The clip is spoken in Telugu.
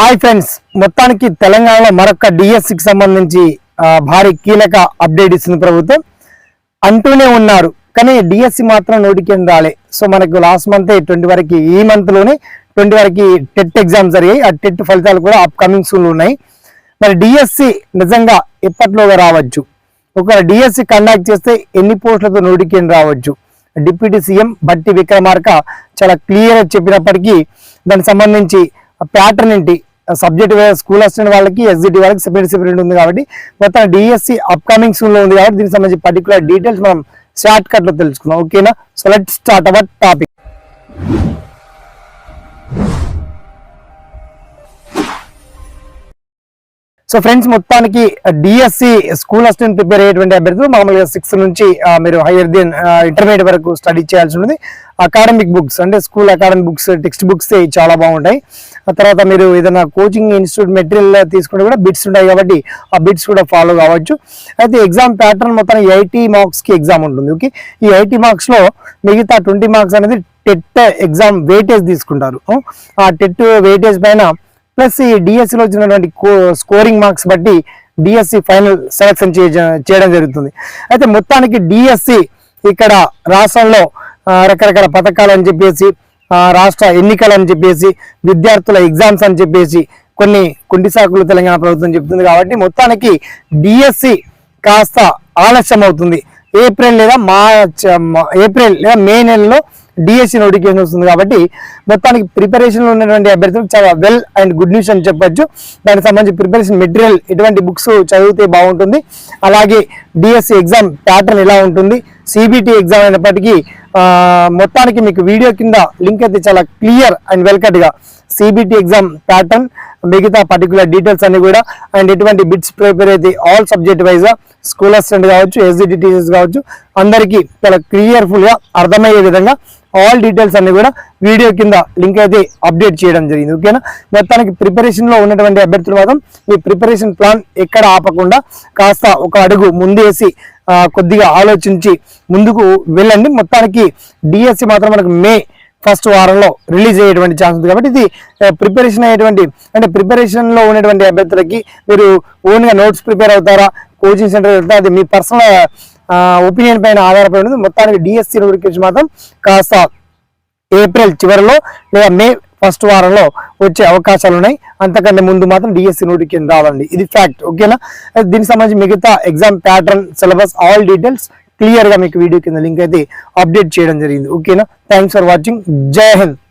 హాయ్ ఫ్రెండ్స్ మొత్తానికి తెలంగాణలో మరొక డిఎస్సికి సంబంధించి భారీ కీలక అప్డేట్ ఇస్తుంది ప్రభుత్వం. అంటూనే ఉన్నారు కానీ డిఎస్సి మాత్రం నోటికేం రాలే. సో మనకు లాస్ట్ మంత్ ట్వంటీ వరకు ఈ మంత్లోనే ట్వంటీ వరకు టెట్ ఎగ్జామ్స్ జరిగాయి. ఆ టెట్ ఫలితాలు కూడా అప్ కమింగ్ సూన్ ఉన్నాయి. మరి డిఎస్సి నిజంగా ఎప్పట్లోగా రావచ్చు? ఒకవేళ డిఎస్సి కండక్ట్ చేస్తే ఎన్ని పోస్టులతో నోటికేం రావచ్చు? డిప్యూటీ సీఎం బట్టి విక్రమార్క చాలా క్లియర్గా చెప్పినప్పటికీ దానికి సంబంధించి ప్యాటర్న్ ఏంటి? సబ్జెక్ట్ స్కూల్ అసిస్టెంట్ వాళ్ళకి ఎస్జిటి వాళ్ళకి సెపరేట్ సెపరేట్ ఉంది కాబట్టి మొత్తం డిఎస్సి అప్కమింగ్ స్కూల్లో ఉంది కాబట్టి దీనికి సంబంధించి పర్టికులర్ డీటెయిల్స్ మనం షార్ట్ కట్లో ఓకేనా so let start our topic so friends మొత్తానికి డిఎస్సి స్కూల్ అసిస్టెంట్ ప్రిపేర్ అయ్యేటువంటి అభ్యర్థులు మామూలుగా సిక్స్త్ నుంచి మీరు హైయర్ దెన్ ఇంటర్మీడియట్ వరకు స్టడీ చేయాల్సి ఉంటుంది. అకాడమిక్ బుక్స్ అంటే school academic books text books చాలా బాగుంటాయి. తర్వాత మీరు ఏదైనా కోచింగ్ ఇన్స్టిట్యూట్ మెటీరియల్ తీసుకుంటే కూడా బిట్స్ ఉంటాయి కాబట్టి ఆ బిట్స్ కూడా ఫాలో కావచ్చు. అయితే ఎగ్జామ్ ప్యాటర్న్ మొత్తం ఎయిటీ మార్క్స్కి ఎగ్జామ్ ఉంటుంది ఓకే ఈ ఎయిటీ మార్క్స్లో మిగతా ట్వంటీ మార్క్స్ అనేది టెట్ ఎగ్జామ్ వెయిటేజ్ తీసుకుంటారు ఆ టెట్ వెయిటేజ్ పైన ప్లస్ ఈ డిఎస్సిలో వచ్చినటువంటి స్కోరింగ్ మార్క్స్ బట్టి డిఎస్సి ఫైనల్ సెలక్షన్ చేయడం జరుగుతుంది. అయితే మొత్తానికి డిఎస్సి ఇక్కడ రాష్ట్రంలో రకరకాల పథకాలు అని చెప్పేసి రాష్ట్ర ఎన్నికలు అని చెప్పేసి విద్యార్థుల ఎగ్జామ్స్ అని చెప్పేసి కొన్ని కుంటి సాకులు తెలంగాణ ప్రభుత్వం చెప్తుంది కాబట్టి మొత్తానికి డిఎస్సి కాస్త ఆలస్యం అవుతుంది. ఏప్రిల్ లేదా మార్చ్ ఏప్రిల్ లేదా మే నెలలో డిఎస్సి నోటిఫికేషన్ వస్తుంది కాబట్టి మొత్తానికి ప్రిపరేషన్లో ఉన్నటువంటి అభ్యర్థులకు చాలా వెల్ అండ్ గుడ్ న్యూస్ అని చెప్పొచ్చు. దానికి సంబంధించి ప్రిపరేషన్ మెటీరియల్ ఎటువంటి బుక్స్ చదివితే బాగుంటుంది. అలాగే డిఎస్సి ఎగ్జామ్ ప్యాటర్న్ ఎలా ఉంటుంది? సిబిటి ఎగ్జామ్ అయినప్పటికీ మొత్తానికి మీకు వీడియో కింద లింక్ అయితే చాలా క్లియర్ అండ్ వెల్కట్గా గా సిబిటి ఎగ్జామ్ ప్యాటర్న్ మిగతా పర్టికులర్ డీటెయిల్స్ అన్ని కూడా అండ్ ఎటువంటి బిట్స్ ప్రిపేర్ అయితే all subject wise school assistant కావచ్చు ఎస్జిటి టీచర్స్ కావచ్చు అందరికీ చాలా క్లియర్ఫుల్గా అర్థమయ్యే విధంగా ఆల్ డీటెయిల్స్ అన్ని కూడా వీడియో కింద లింక్ అయితే అప్డేట్ చేయడం జరిగింది ఓకేనా మొత్తానికి ప్రిపరేషన్లో ఉన్నటువంటి అభ్యర్థులు మాత్రం మీ ప్రిపరేషన్ ప్లాన్ ఎక్కడ ఆపకుండా కాస్త ఒక అడుగు ముందేసి కొద్దిగా ఆలోచించి ముందుకు వెళ్ళండి. మొత్తానికి డిఎస్సి మాత్రం మనకు మే ఫస్ట్ వారంలో రిలీజ్ అయ్యేటువంటి ఛాన్స్ ఉంది కాబట్టి ఇది ప్రిపరేషన్ అయ్యేటువంటి అంటే ప్రిపరేషన్లో ఉన్నటువంటి అభ్యర్థులకి మీరు ఓన్గా నోట్స్ ప్రిపేర్ అవుతారా? కోచింగ్ సెంటర్ వెళ్తారా? అది మీ పర్సనల్ ఒపీనియన్ పైన ఆధారపడి ఉంటుంది మొత్తానికి డిఎస్సీ నోటిఫికేషన్ మాత్రం కాస్త ఏప్రిల్ చివరిలో లేదా మే ఫస్ట్ వారంలో వచ్చే అవకాశాలు ఉన్నాయి. అంతకంటే ముందు మాత్రం డిఎస్సి నోటిఫికేషన్ రావండి ఇది ఫ్యాక్ట్ ఓకేనా దీనికి సంబంధించి మిగతా exam pattern syllabus all details క్లియర్గా మీకు వీడియో కింద లింక్ అయితే అప్డేట్ చేయడం జరిగింది. ఓకేనా థ్యాంక్స్ ఫర్ వాచింగ్ జై హింద్.